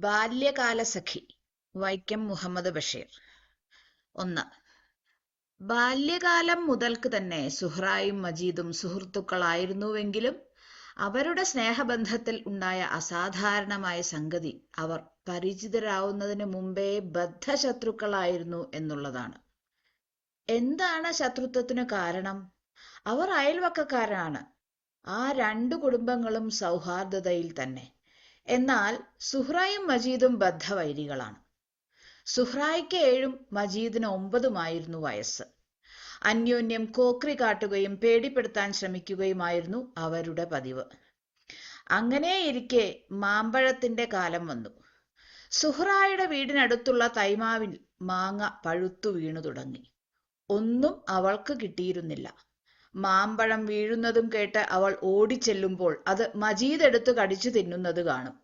ബാല്യകാലസഖി വൈക്കം മുഹമ്മദ് ബഷീർ. ഒന്ന് ബാല്യകാലം മുതൽക്ക് തന്നെ സുഹ്റായും മജീദും സുഹൃത്തുക്കളായിരുന്നുവെങ്കിലും അവരുടെ സ്നേഹബന്ധത്തിൽ ഉണ്ടായ അസാധാരണമായ സംഗതി അവർ പരിചിതരാവുന്നതിന് മുമ്പേ ബദ്ധശത്രുക്കളായിരുന്നു എന്നുള്ളതാണ്. എന്താണ് ശത്രുത്വത്തിന് കാരണം? അവർ അയൽവക്കക്കാരാണ്. ആ രണ്ടു കുടുംബങ്ങളും സൗഹാർദ്ദതയിൽ തന്നെ. എന്നാൽ സുഹ്റായും മജീദും ബദ്ധവൈരികളാണ്. സുഹ്റായ്ക്ക് ഏഴും മജീദിന് ഒമ്പതുമായിരുന്നു വയസ്സ്. അന്യോന്യം കോക്രി കാട്ടുകയും പേടിപ്പെടുത്താൻ ശ്രമിക്കുകയുമായിരുന്നു അവരുടെ പതിവ്. അങ്ങനെയിരിക്കെ മാമ്പഴത്തിന്റെ കാലം വന്നു. സുഹ്റായുടെ വീടിനടുത്തുള്ള തൈമാവിൽ മാങ്ങ പഴുത്തു വീണു തുടങ്ങി. ഒന്നും അവൾക്ക് കിട്ടിയിരുന്നില്ല. മാമ്പഴം വീഴുന്നതും കേട്ട് അവൾ ഓടിച്ചെല്ലുമ്പോൾ അത് മജീദ് എടുത്തു കടിച്ചു തിന്നുന്നത് കാണും.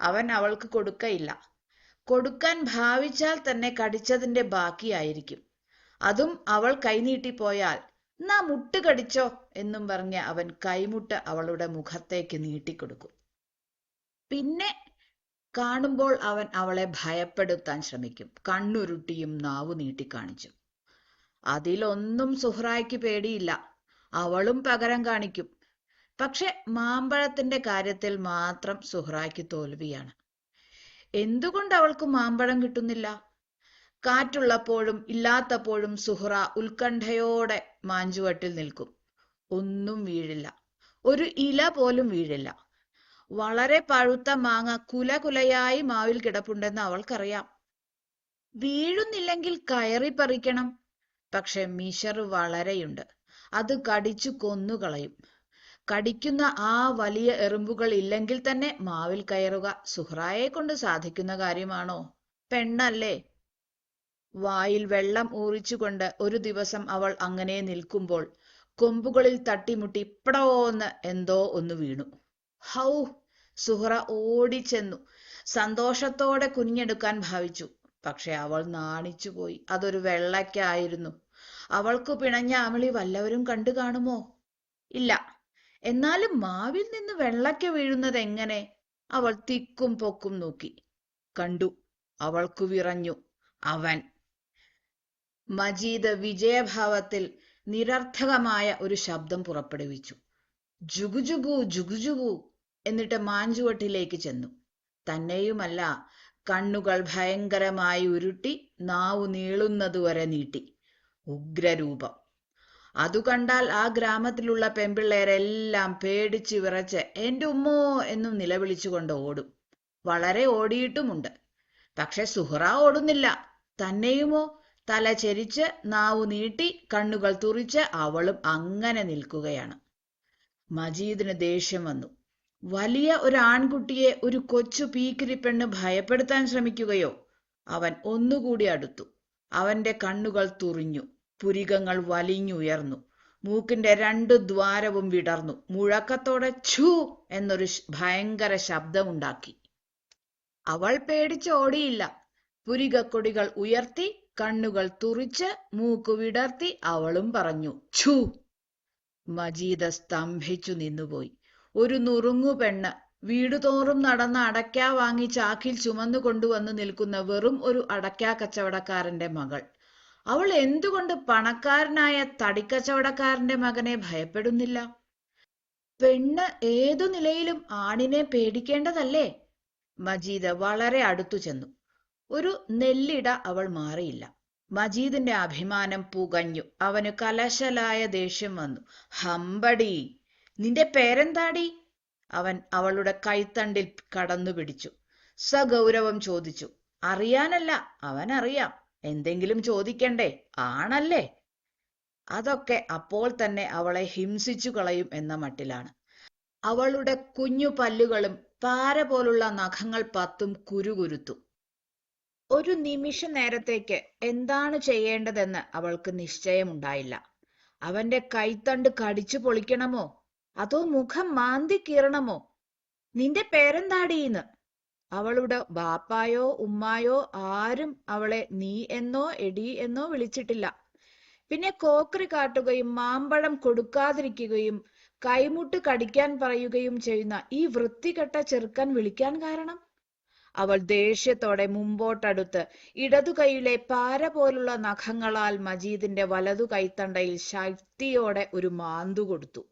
അവൻ അവൾക്ക് കൊടുക്കയില്ല. കൊടുക്കാൻ ഭാവിച്ചാൽ തന്നെ കടിച്ചതിന്റെ ബാക്കിയായിരിക്കും. അതും അവൾ കൈനീട്ടിപ്പോയാൽ നാ മുട്ട് കടിച്ചോ എന്നും പറഞ്ഞ് അവൻ കൈമുട്ട് അവളുടെ മുഖത്തേക്ക് നീട്ടിക്കൊടുക്കും. പിന്നെ കാണുമ്പോൾ അവൻ അവളെ ഭയപ്പെടുത്താൻ ശ്രമിക്കും. കണ്ണുരുട്ടിയും നാവു നീട്ടിക്കാണിച്ചു. അതിലൊന്നും സുഹ്റായ്ക്ക് പേടിയില്ല. അവളും പകരം കാണിക്കും. പക്ഷെ മാമ്പഴത്തിന്റെ കാര്യത്തിൽ മാത്രം സുഹ്റായ്ക്ക് തോൽവിയാണ്. എന്തുകൊണ്ട് അവൾക്ക് മാമ്പഴം കിട്ടുന്നില്ല? കാറ്റുള്ളപ്പോഴും ഇല്ലാത്തപ്പോഴും സുഹ്റ ഉത്കണ്ഠയോടെ മാഞ്ചുവട്ടിൽ നിൽക്കും. ഒന്നും വീഴില്ല. ഒരു ഇല പോലും വീഴില്ല. വളരെ പഴുത്ത മാങ്ങ കുല കുലയായി മാവിൽ കിടപ്പുണ്ടെന്ന് അവൾക്കറിയാം. വീഴുന്നില്ലെങ്കിൽ കയറി പറിക്കണം. പക്ഷെ മിഷർ വളരെയുണ്ട്. അത് കടിച്ചു കൊന്നുകളയും. കടിക്കുന്ന ആ വലിയ എറുമ്പുകൾ ഇല്ലെങ്കിൽ തന്നെ മാവിൽ കയറുക. സുഹ്റായെ കൊണ്ട് സാധിക്കുന്ന കാര്യമാണോ? പെണ്ണല്ലേ. വായിൽ വെള്ളം ഊറിച്ചുകൊണ്ട് ഒരു ദിവസം അവൾ അങ്ങനെ നിൽക്കുമ്പോൾ കൊമ്പുകളിൽ തട്ടിമുട്ടി ഇപ്പടവോന്ന് എന്തോ ഒന്ന് വീണു. ഹൗ! സുഹ്റ ഓടിച്ചെന്നു. സന്തോഷത്തോടെ കുഞ്ഞെടുക്കാൻ ഭാവിച്ചു. പക്ഷെ അവൾ നാണിച്ചുപോയി. അതൊരു വെള്ളയ്ക്കായിരുന്നു. അവൾക്ക് പിണഞ്ഞ അമളി വല്ലവരും കണ്ടു കാണുമോ? ഇല്ല. എന്നാലും മാവിൽ നിന്ന് വെള്ളക്ക വീഴുന്നത് എങ്ങനെ? അവൾ തിക്കും പൊക്കും നോക്കി. കണ്ടു. അവൾക്കു വിറഞ്ഞു. അവൻ. മജീദ് വിജയഭാവത്തിൽ നിരർത്ഥകമായ ഒരു ശബ്ദം പുറപ്പെടുവിച്ചു. ജുഗുജുഗു ജുഗുജുഗു എന്നിട്ട് മാഞ്ചുവട്ടിലേക്ക് ചെന്നു. തന്നെയുമല്ല കണ്ണുകൾ ഭയങ്കരമായി ഉരുട്ടി നാവു നീളുന്നതുവരെ നീട്ടി. ഉഗ്രരൂപം. അതു കണ്ടാൽ ആ ഗ്രാമത്തിലുള്ള പെമ്പിള്ളേരെല്ലാം പേടിച്ചു വിറച്ച് എന്റെ ഉമ്മോ എന്നും നിലവിളിച്ചുകൊണ്ട് ഓടും. വളരെ ഓടിയിട്ടുമുണ്ട്. പക്ഷെ സുഹറ ഓടുന്നില്ല. തന്നെയുമോ? തല ചെരിച്ച് നാവു നീട്ടി കണ്ണുകൾ തുറിച്ച് അവളും അങ്ങനെ നിൽക്കുകയാണ്. മജീദിന് ദേഷ്യം വന്നു. വലിയ ഒരു ആൺകുട്ടിയെ ഒരു കൊച്ചു പീക്കിരി പെണ്ണ് ഭയപ്പെടുത്താൻ ശ്രമിക്കുകയോ? അവൻ ഒന്നുകൂടി അടുത്തു. അവന്റെ കണ്ണുകൾ തുറിഞ്ഞു. പുരികങ്ങൾ വലിഞ്ഞുയർന്നു. മൂക്കിന്റെ രണ്ടു ദ്വാരവും വിടർന്നു. മുഴക്കത്തോടെ ഛൂ എന്നൊരു ഭയങ്കര ശബ്ദമുണ്ടാക്കി. അവൾ പേടിച്ച് ഓടിയില്ല. പുരികക്കൊടികൾ ഉയർത്തി കണ്ണുകൾ തുറിച്ച് മൂക്കു വിടർത്തി അവളും പറഞ്ഞു ഛൂ. മജീദ സ്തംഭിച്ചു നിന്നുപോയി. ഒരു നുറുങ്ങു പെണ്ണ് വീടുതോറും നടന്ന അടയ്ക്ക വാങ്ങി ചാക്കിൽ ചുമന്നു കൊണ്ടുവന്ന് നിൽക്കുന്ന വെറും ഒരു അടയ്ക്ക കച്ചവടക്കാരന്റെ മകൾ. അവൾ എന്തുകൊണ്ട് പണക്കാരനായ തടിക്കച്ചവടക്കാരന്റെ മകനെ ഭയപ്പെടുന്നില്ല? പെണ്ണ് ഏതു നിലയിലും ആണിനെ പേടിക്കേണ്ടതല്ലേ? മജീദ് വളരെ അടുത്തു ചെന്നു. ഒരു നെല്ലിട അവൾ മാറിയില്ല. മജീദിന്റെ അഭിമാനം പുകഞ്ഞു. അവന് കലശലായ ദേഷ്യം വന്നു. ഹമ്പടി നിന്റെ പേരെന്താടി? അവൻ അവളുടെ കൈത്തണ്ടിൽ കടന്നു പിടിച്ചു സഗൗരവം ചോദിച്ചു. അറിയാനല്ല അവൻ അറിയാം എന്തെങ്കിലും ചോദിക്കണ്ടേ? ആണല്ലേ? അതൊക്കെ അപ്പോൾ തന്നെ അവളെ ഹിംസിച്ചു കളയും എന്ന മട്ടിലാണ്. അവളുടെ കുഞ്ഞു പല്ലുകളും പാര പോലുള്ള നഖങ്ങൾ പത്തും കുരുകുരുത്തു. ഒരു നിമിഷ നേരത്തേക്ക് എന്താണ് ചെയ്യേണ്ടതെന്ന് അവൾക്ക് നിശ്ചയമുണ്ടായില്ല. അവന്റെ കൈത്തണ്ട് കടിച്ചു പൊളിക്കണമോ? അതോ മുഖം മാന്തി കീറണമോ? നിന്റെ പേരെന്താടീന്ന്? അവളുടെ ബാപ്പായോ ഉമ്മായോ ആരും അവളെ നീ എന്നോ എടി എന്നോ വിളിച്ചിട്ടില്ല. പിന്നെ കോക്രി കാട്ടുകയും മാമ്പഴം കൊടുക്കാതിരിക്കുകയും കൈമുട്ട് കടിക്കാൻ പറയുകയും ചെയ്യുന്ന ഈ വൃത്തികെട്ട ചെറുക്കൻ വിളിക്കാൻ കാരണം? അവൾ ദേഷ്യത്തോടെ മുമ്പോട്ടടുത്ത് ഇടതു കൈയിലെ പാര പോലുള്ള നഖങ്ങളാൽ മജീദിന്റെ വലതു കൈത്തണ്ടയിൽ ശക്തിയോടെ ഒരു മാന്തു കൊടുത്തു.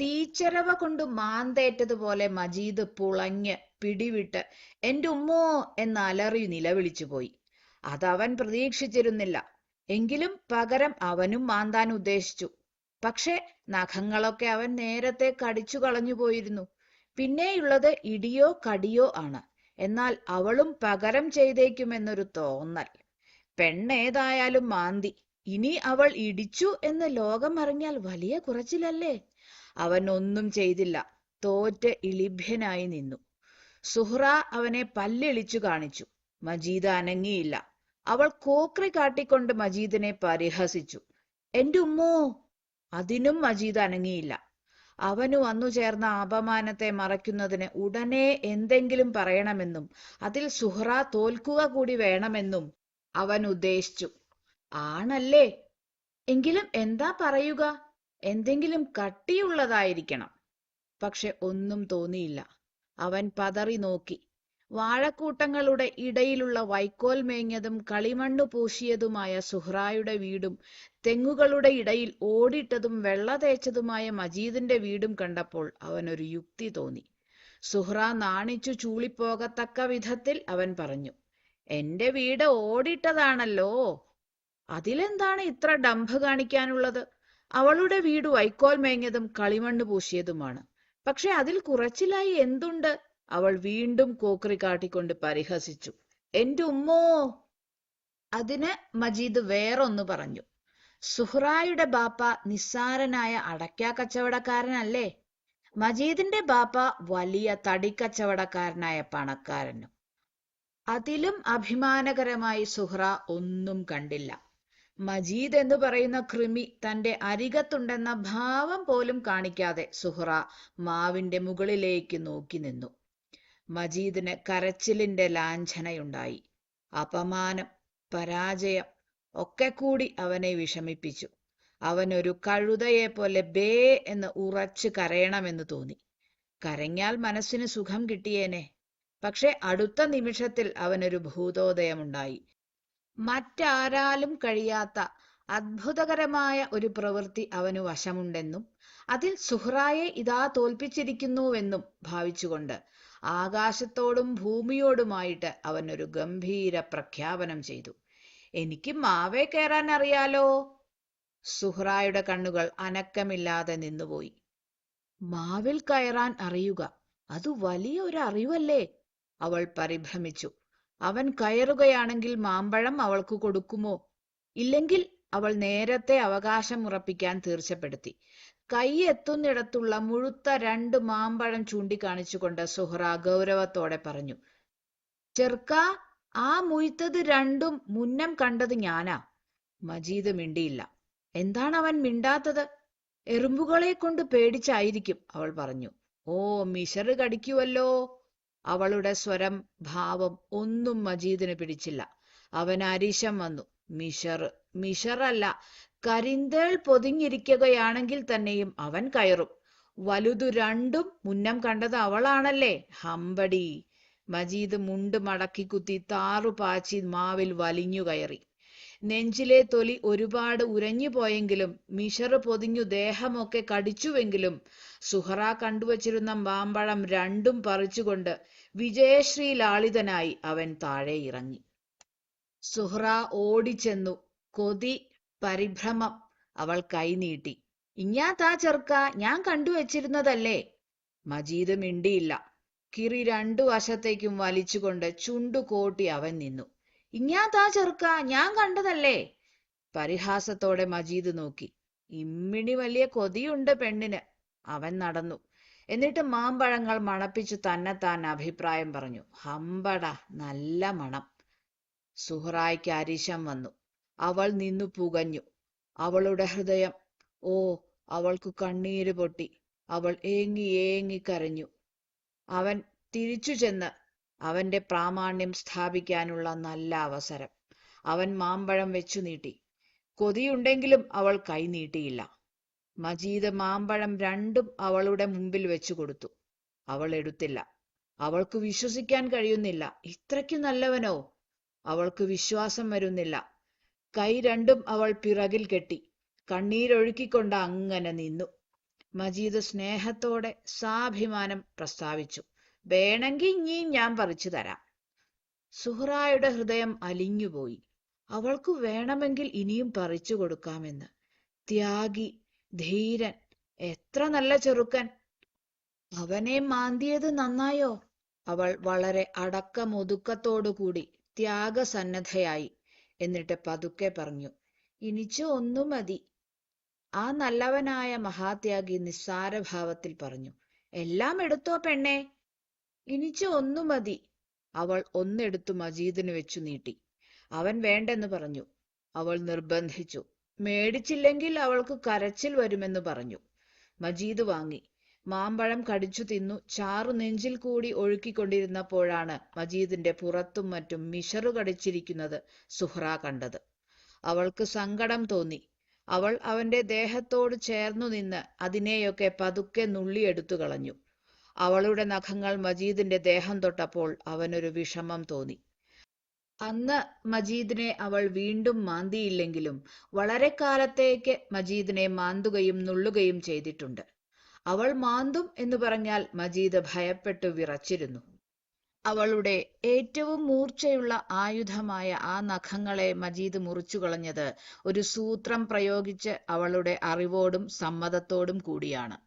തീച്ചരവ കൊണ്ട് മാന്തേറ്റതുപോലെ മജീദ് പുളഞ്ഞ് പിടിവിട്ട് എന്റെ ഉമ്മോ എന്ന് അലറി നിലവിളിച്ചു പോയി. അതവൻ പ്രതീക്ഷിച്ചിരുന്നില്ല. എങ്കിലും പകരം അവനും മാന്താൻ ഉദ്ദേശിച്ചു. പക്ഷെ നഖങ്ങളൊക്കെ അവൻ നേരത്തെ കടിച്ചു കളഞ്ഞു പോയിരുന്നു. പിന്നെയുള്ളത് ഇടിയോ കടിയോ ആണ്. എന്നാൽ അവളും പകരം ചെയ്തേക്കുമെന്നൊരു തോന്നൽ. പെണ്ണേതായാലും മാന്തി. ഇനി അവൾ ഇടിച്ചു എന്ന് ലോകം അറിഞ്ഞാൽ വലിയ കുറച്ചിലല്ലേ? അവൻ ഒന്നും ചെയ്തില്ല. തോറ്റ് ഇളിഭ്യനായി നിന്നു. സുഹ്റ അവനെ പല്ലിളിച്ചു കാണിച്ചു. മജീദ് അനങ്ങിയില്ല. അവൾ കോക്രി കാട്ടിക്കൊണ്ട് മജീദിനെ പരിഹസിച്ചു. എന്റെ ഉമ്മോ അതിനും മജീദ് അനങ്ങിയില്ല. അവനു വന്നു ചേർന്ന അപമാനത്തെ മറയ്ക്കുന്നതിന് ഉടനെ എന്തെങ്കിലും പറയണമെന്നും അതിൽ സുഹ്റ തോൽക്കുക കൂടി വേണമെന്നും അവൻ ഉദ്ദേശിച്ചു. ആണല്ലേ? എങ്കിലും എന്താ പറയുക? എന്തെങ്കിലും കട്ടിയുള്ളതായിരിക്കണം. പക്ഷെ ഒന്നും തോന്നിയില്ല. അവൻ പതറി നോക്കി. വാഴക്കൂട്ടങ്ങളുടെ ഇടയിലുള്ള വൈക്കോൽ മേഞ്ഞതും കളിമണ്ണു പൂശിയതുമായ സുഹ്റായുടെ വീടും തെങ്ങുകളുടെ ഇടയിൽ ഓടിട്ടതും വെള്ള തേച്ചതുമായ മജീദിന്റെ വീടും കണ്ടപ്പോൾ അവനൊരു യുക്തി തോന്നി. സുഹ്റ നാണിച്ചു ചൂളിപ്പോകത്തക്ക വിധത്തിൽ അവൻ പറഞ്ഞു എന്റെ വീട് ഓടിട്ടതാണല്ലോ അതിലെന്താണ് ഇത്ര ഡംഭ് കാണിക്കാനുള്ളത്? അവളുടെ വീട് വൈക്കോൽ മേഞ്ഞതും കളിമണ്ണ് പൂശിയതുമാണ്. പക്ഷെ അതിൽ കുറച്ചിലായി എന്തുണ്ട്? അവൾ വീണ്ടും കോക്രി കാട്ടിക്കൊണ്ട് പരിഹസിച്ചു. എന്റെ ഉമ്മോ? അതിന് മജീദ് വേറൊന്ന് പറഞ്ഞു. സുഹ്റായുടെ ബാപ്പ നിസ്സാരനായ അടയ്ക്കാ കച്ചവടക്കാരനല്ലേ? മജീദിന്റെ ബാപ്പ വലിയ തടിക്കച്ചവടക്കാരനായ പണക്കാരനും. അതിലും അഭിമാനകരമായി സുഹ്റ ഒന്നും കണ്ടില്ല. മജീദ് എന്ന് പറയുന്ന കൃമി തന്റെ അരികത്തുണ്ടെന്ന ഭാവം പോലും കാണിക്കാതെ സുഹ്റ മാവിന്റെ മുകളിലേക്ക് നോക്കി നിന്നു. മജീദിന് കരച്ചിലിന്റെ ലാഞ്ചനയുണ്ടായി. അപമാനം പരാജയം ഒക്കെ കൂടി അവനെ വിഷമിപ്പിച്ചു. അവനൊരു കഴുതയെ പോലെ ബേ എന്ന് ഉറച്ചു കരയണമെന്ന് തോന്നി. കരഞ്ഞാൽ മനസ്സിന് സുഖം കിട്ടിയേനെ. പക്ഷെ അടുത്ത നിമിഷത്തിൽ അവനൊരു ഭൂതോദയമുണ്ടായി. മറ്റാരാലും കഴിയാത്ത അത്ഭുതകരമായ ഒരു പ്രവൃത്തി അവനു വശമുണ്ടെന്നും അതിൽ സുഹ്റായെ ഇതാ തോൽപ്പിച്ചിരിക്കുന്നുവെന്നും ഭാവിച്ചുകൊണ്ട് ആകാശത്തോടും ഭൂമിയോടുമായിട്ട് അവൻ ഒരു ഗംഭീര പ്രഖ്യാപനം ചെയ്തു. എനിക്ക് മാവേ കയറാൻ അറിയാലോ? സുഹ്റായുടെ കണ്ണുകൾ അനക്കമില്ലാതെ നിന്നുപോയി. മാവിൽ കയറാൻ അറിയുക അത് വലിയ ഒരു അറിവല്ലേ? അവൾ പരിഭ്രമിച്ചു. അവൻ കയറുകയാണെങ്കിൽ മാമ്പഴം അവൾക്ക് കൊടുക്കുമോ? ഇല്ലെങ്കിൽ അവൾ നേരത്തെ അവകാശം ഉറപ്പിക്കാൻ തീർച്ചപ്പെടുത്തി. കൈ എത്തുന്നിടത്തുള്ള മുഴുത്ത രണ്ട് മാമ്പഴം ചൂണ്ടിക്കാണിച്ചുകൊണ്ട് സുഹ്റ ഗൗരവത്തോടെ പറഞ്ഞു ചെറുക്ക ആ മുയ്ത്തത് രണ്ടും മുന്നം കണ്ടത് ഞാനാ. മജീദ് മിണ്ടിയില്ല. എന്താണ് അവൻ മിണ്ടാത്തത്? എറുമ്പുകളെ കൊണ്ട് പേടിച്ചായിരിക്കും അവൾ പറഞ്ഞു. ഓ മിഷറ് കടിക്കുവല്ലോ. അവളുടെ സ്വരം ഭാവം ഒന്നും മജീദിന് പിടിച്ചില്ല. അവൻ അരിശം വന്നു. മിഷർ മിഷറല്ല കരിന്തേൾ പൊതിഞ്ഞിരിക്കുകയാണെങ്കിൽ തന്നെയും അവൻ കയറും. വലുതു രണ്ടും മുന്നം കണ്ടത് അവളാണല്ലേ? ഹമ്പടി മജീദ് മുണ്ട് മടക്കി കുത്തി താറു പാച്ചി മാവിൽ വലിഞ്ഞു കയറി. നെഞ്ചിലെ തൊലി ഒരുപാട് ഉരഞ്ഞു പോയെങ്കിലും മിഷറ് പൊതിഞ്ഞു ദേഹമൊക്കെ കടിച്ചുവെങ്കിലും സുഹറ കണ്ടുവച്ചിരുന്ന മാമ്പഴം രണ്ടും പറിച്ചുകൊണ്ട് വിജയശ്രീ ലാളിതനായി അവൻ താഴെ ഇറങ്ങി. സുഹ്റ ഓടിച്ചെന്നു. കൊതി പരിഭ്രമം അവൾ കൈനീട്ടി ഇഞ്ഞാത്താ ചെറുക്ക ഞാൻ കണ്ടുവച്ചിരുന്നതല്ലേ? മജീദ് മിണ്ടിയില്ല. കിറി രണ്ടു വശത്തേക്കും വലിച്ചുകൊണ്ട് ചുണ്ടു കോട്ടി അവൻ നിന്നു. ഇഞ്ഞാത്താ ചെറുക്ക ഞാൻ കണ്ടതല്ലേ? പരിഹാസത്തോടെ മജീദ് നോക്കി. ഇമ്മിണി വലിയ കൊതിയുണ്ട് പെണ്ണിന്. അവൻ നടന്നു. എന്നിട്ട് മാമ്പഴങ്ങൾ മണപ്പിച്ചു തന്നെത്താൻ അഭിപ്രായം പറഞ്ഞു. ഹമ്പട നല്ല മണം. സുഹറായ്ക്ക് അരിശം വന്നു. അവൾ നിന്നു പുകഞ്ഞു. അവളുടെ ഹൃദയം ഓ അവൾക്ക് കണ്ണീര് പൊട്ടി. അവൾ ഏങ്ങി ഏങ്ങി കരഞ്ഞു. അവൻ തിരിച്ചു ചെന്ന് അവന്റെ പ്രാമാണ്യം സ്ഥാപിക്കാനുള്ള നല്ല അവസരം. അവൻ മാമ്പഴം വെച്ചു നീട്ടി. കൊതിയുണ്ടെങ്കിലും അവൾ കൈ നീട്ടിയില്ല. മജീദ് മാമ്പഴം രണ്ടും അവളുടെ മുമ്പിൽ വെച്ചു കൊടുത്തു. അവൾ എടുത്തില്ല. അവൾക്ക് വിശ്വസിക്കാൻ കഴിയുന്നില്ല. ഇത്രയ്ക്ക് നല്ലവനോ? അവൾക്ക് വിശ്വാസം വരുന്നില്ല. കൈ രണ്ടും അവൾ പിറകിൽ കെട്ടി. കണ്ണീരൊഴുക്കിക്കൊണ്ട് അങ്ങനെ നിന്നു. മജീദ് സ്നേഹത്തോടെ സാഭിമാനം പ്രസ്താവിച്ചു. വേണമെങ്കിൽ ഇനിയും ഞാൻ പറിച്ചു തരാം. സുഹ്റായുടെ ഹൃദയം അലിഞ്ഞുപോയി അവൾക്ക് വേണമെങ്കിൽ ഇനിയും പറിച്ചു കൊടുക്കാമെന്ന്. ത്യാഗി ധീരൻ എത്ര നല്ല ചെറുക്കൻ. അവനെ മാന്തിയത് നന്നായോ? അവൾ വളരെ അടക്കമൊതുക്കത്തോടുകൂടി ത്യാഗസന്നദ്ധയായി എന്നിട്ട് പതുക്കെ പറഞ്ഞു ഇനിച്ച് ഒന്നു മതി. ആ നല്ലവനായ മഹാത്യാഗി നിസ്സാരഭാവത്തിൽ പറഞ്ഞു എല്ലാം എടുത്തോ പെണ്ണേ. ഇനിച്ച് ഒന്നു മതി. അവൾ ഒന്നെടുത്തു മജീദിന് വെച്ചു നീട്ടി. അവൻ വേണ്ടെന്ന് പറഞ്ഞു. അവൾ നിർബന്ധിച്ചു. മേടിച്ചില്ലെങ്കിൽ അവൾക്ക് കരച്ചിൽ വരുമെന്ന് പറഞ്ഞു. മജീദ് വാങ്ങി. മാമ്പഴം കടിച്ചു തിന്നു. ചാറു നെഞ്ചിൽ കൂടി ഒഴുക്കിക്കൊണ്ടിരുന്നപ്പോഴാണ് മജീദിന്റെ പുറത്തും മറ്റും മിഷറു കടിച്ചിരിക്കുന്നത് സുഹ്ര കണ്ടത്. അവൾക്ക് സങ്കടം തോന്നി. അവൾ അവന്റെ ദേഹത്തോട് ചേർന്നു നിന്ന് അതിനെയൊക്കെ പതുക്കെ നുള്ളിയെടുത്തു കളഞ്ഞു. അവളുടെ നഖങ്ങൾ മജീദിന്റെ ദേഹം തൊട്ടപ്പോൾ അവനൊരു വിഷമം തോന്നി. അന്ന് മജീദിനെ അവൾ വീണ്ടും മാന്തിയില്ലെങ്കിലും വളരെ കാലത്തേക്ക് മജീദിനെ മാന്തുകയും നുള്ളുകയും ചെയ്തിട്ടുണ്ട്. അവൾ മാന്തും എന്ന് പറഞ്ഞാൽ മജീദ് ഭയപ്പെട്ടു വിറച്ചിരുന്നു. അവളുടെ ഏറ്റവും മൂർച്ചയുള്ള ആയുധമായ ആ നഖങ്ങളെ മജീദ് മുറിച്ചു കളഞ്ഞത് ഒരു സൂത്രം പ്രയോഗിച്ച് അവളുടെ അറിവോടും സമ്മതത്തോടും കൂടിയാണ്.